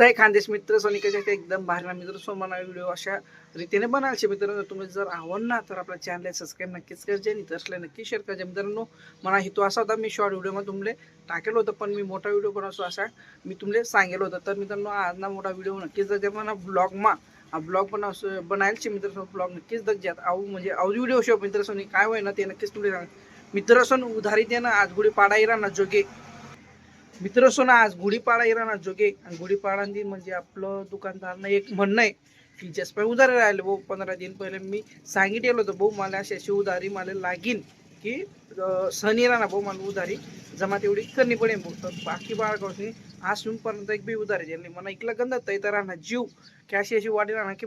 जय खानदेश मित्र सोनिकाच्या एकदम भारी मित्र सोमाना व्हिडिओ. अशा रीतीने बनायचे मित्रांनो. तुम्ही जर आवडला तर आपल्या चॅनल सबस्क्राईब नक्कीच करजे आणि तसले नक्की शेअर करजे. मित्रांनो मला हेतू असा होता मी शॉर्ट व्हिडिओमध्ये तुमले टाकेल होतं पण मी मोठा व्हिडिओ बनवतो असा मी तुमले सांगेल होतं. तर मित्रांनो आज ना मोठा व्हिडिओ नक्कीच जर मला ब्लॉगमा ब्लॉग पण बनायचे मित्र ब्लॉग नक्कीच दग्यात आऊ म्हणजे आऊ व्हिडिओ शो मित्र सोनी काय होय ना ते नक्कीच तुम्ही सांग मित्र सोन उधारी दे ना आज गुढी पाडा ना जोगे. मित्र सोना आज गुढीपाडा येणार ना जोगे. आणि गुढीपाडांनी म्हणजे आपलं दुकानदारनं एक म्हणणं आहे की जसपाय उधारी राहिले भाऊ पंधरा दिन पहिले मी सांगितलेलं होतं भाऊ मला अशी अशी उधारी मला लागीन की सण येणार ना भाऊ मला उधारी जमा तेवढी करणी पडेल भाऊ. तर बाकी बाळगावनी अजूनपर्यंत एक बी उधारी दिली नाही. मला इकला गंधत आहे तर राहणार जीव की अशी अशी वाटी राहणार की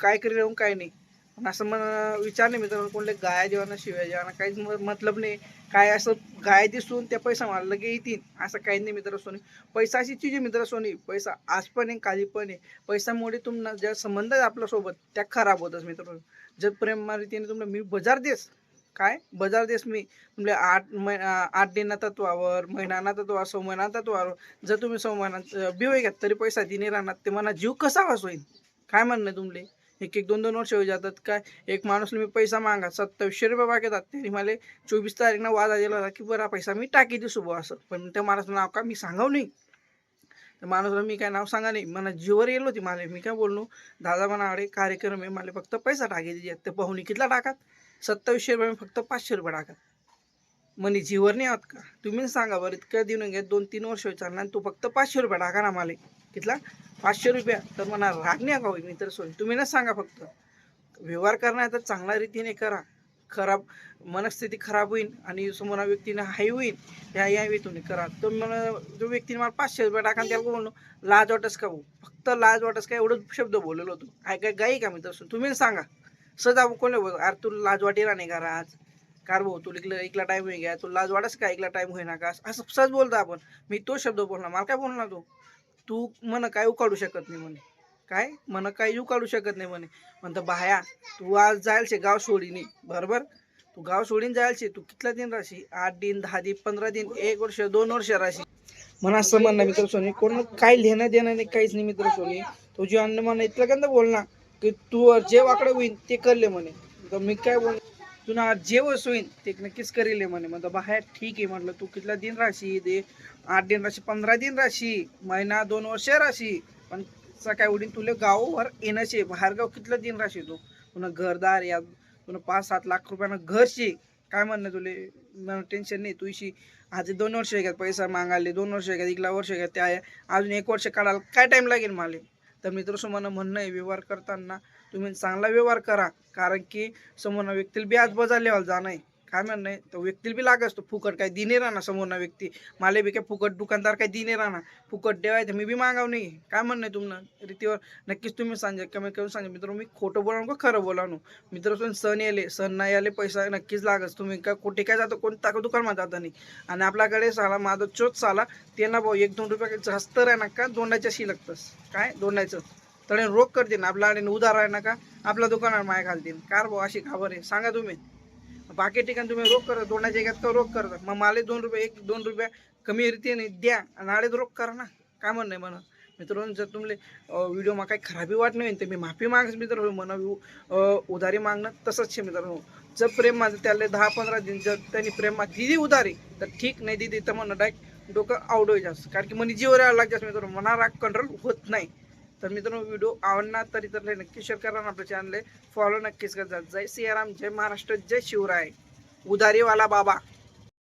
काय करी राहून काय नाही. पण असं मग विचार नाही मित्रांनो कोणले गाय देवाना शिवाय जेवणा काहीच मतलब नाही. काय असं गाय दिसून त्या पैसा मला लगे येतील. असं काही नाही मित्र सोनी. पैसा अशी चीज आहे मित्र सोनी. पैसा आज पण आहे काली पण आहे. पैशामुळे तुम्हाला ज्या संबंध आहे आपल्यासोबत त्या खराब होतच मित्रांनो. जर प्रेम रीतीने तुम्हाला मी बजार देस. काय? बजार देस मी. म्हणजे आठ मै आठ दिना तत्वावर महिनाना तत्वावर सौ महिना तत्वावर जर तुम्ही सौ महिना बिवे घ्या तरी पैसा दिने राहणार. ते मला जीव कसा वाचवेल काय म्हणणं तुमले? एक एक दोन दोन वर्ष होई जातात. काय? एक माणूसला मी पैसा मागा सत्तावीसशे रुपये मागतात त्यांनी मला चोवीस तारीखनं वादा दिला होता की बरा पैसा मी टाकी देऊ बुवा असं. पण त्या माणसाचं नाव का मी सांगाव नाही. तर माणूसला मी काय नाव सांगा नाही. मला जीवर येलो होती मला. मी काय बोललो? दादा म्हणाकडे कार्यक्रम आहे. मला फक्त पैसा टाकी दिली ते पाहुणे कितला टाकात? सत्तावीसशे रुपये फक्त पाचशे रुपये टाकात. म्हणे जीवर नाही आहोत का? तुम्ही सांगा बरं इतक्या देऊन घ्या दोन तीन वर्ष चालणार आणि तू फक्त पाचशे रुपये टाका ना मला कितला? पाचशे रुपया. तर मला राग नाही का होईल मी तर सोय तुम्ही ना सांगा फक्त. व्यवहार करणार तर चांगल्या रीतीने करा. खराब मनस्थिती खराब होईल आणि समोर व्यक्तीने हाय होईल या या वेतून करा. तर मला जो व्यक्तीने मला पाचशे रुपये टाका त्याला बोललो लाज वाटस का भाऊ फक्त लाज वाटस का? एवढंच शब्द बोललेलो होतो. काय काय गाई का मी तसं तुम्ही सांगा. सजा कोण बोल अरे तू लाज वाटेला नाही का राज आज कार भाऊ तुला इकला इकला टाईम होई घ्या तुला लाज वाटस का? इकला टाईम होईना का? असं सहज बोलतो आपण. मी तो शब्द बोलणार मला काय बोलणार तू? तू मन काय उकाडू शकत नाही म्हणे. काय? मन काय उकाडू शकत नाही म्हणे. म्हणतं बाया तू आज जायलशे गाव सोडीने. बरोबर? तू गाव सोडीन जायलशे तू कितला दिन राहशी आठ दिन दहा दिन पंधरा दिन एक वर्ष दोन वर्ष राहशी म्हणा असं म्हणणं मित्र सोनी कोण काय लिहिणं देणं नाही काहीच नाही मित्र सोनी. तुझी अन्न म्हणणं इतकं कंदा बोलणार की तू जे वाकडं होईन ते करले म्हणे. तर मी काय बोल तुला जेवस होईन. ते नक्कीच करेल म्हणे. म्हणतो बाहेर ठीक आहे म्हटलं तू कितला दिन राहशी ते आठ दिन राशी पंधरा दिन राहशी महिना दोन वर्ष राहशी पण सकाळी उडीन तुला गावावर येण्याचे बाहेर गाव कितलं दिन राहशी तू? पुन्हा घरदार या पुन्हा पाच सात लाख रुपयानं घर काय म्हणणं तुले? मला टेन्शन नाही. तुझी आज दोन वर्ष घ्या पैसा मागायले. दोन वर्ष घ्या इकला वर्ष घ्या त्या अजून एक वर्ष काढायला काय टाईम लागेल मला? तर मित्र समोर म्हणणं आहे व्यवहार करताना तुम्ही चांगला व्यवहार करा. कारण की समोर व्यक्तीला बी आज बजारल्यावर जाणं आहे. काय म्हणणं आहे तर व्यक्तीला बी लागत तो फुकट काय दिने राहणार समोरना व्यक्ती. माले बी काय फुकट दुकानदार काय दिने राहणार. फुकट देवाय तर मी बी मागाव नाही. काय म्हणणं आहे तुम्हाला रीतीवर नक्कीच तुम्ही सांगा कमेंट करून सांगा. मित्र मी खोटं बोला का खरं बोला मित्र पण सण याले सण नाही आले पैसा नक्कीच लागत तुम्ही का कुठे काय जातो कोणता दुकानमध्ये जाता नाही. आणि आपल्याकडे साला माझा चोच साला त्यांना भाऊ एक दोन रुपये जास्त राह ना का? दोंडाच्या लागतंस. काय? दोंडायचं तळे रोग करतील आपल्याकडे उधार आहे ना का? आपल्या दुकानावर माय घालतील कार भाऊ अशी खबर आहे. सांगा तुम्ही. बाकी ठिकाणी तुम्ही रोख करत दोंडाच्या एकात का रोख करता मग मला दोन रुपये एक दोन रुपये कमी रीतीने द्या. आणि आडेच रोख करा ना. काय म्हणणं आहे म्हणा मित्रांनो जर तुमले व्हिडिओ मा काही खराबी वाट नाही तर मी माफी मागस मित्र म्हणा उधारी मागणं तसंच आहे मित्रांनो. जर प्रेम माझं त्याला दहा पंधरा दिन जर त्यांनी प्रेम मा दिली उधारी तर ठीक. नाही दिली तर म्हणणं डायरेक्ट डोकं आवडो जास्त. कारण की मनी जीवर लागत लागते मित्रांनो मना राग कंट्रोल होत नाही. तर मित्रांनो व्हिडिओ आवडणार तरी तर लय नक्की शेअर करा आपलं चॅनल फॉलो नक्कीच करत जय सियाराम जय महाराष्ट्र जय शिवराय. उधारीवाला बाबा.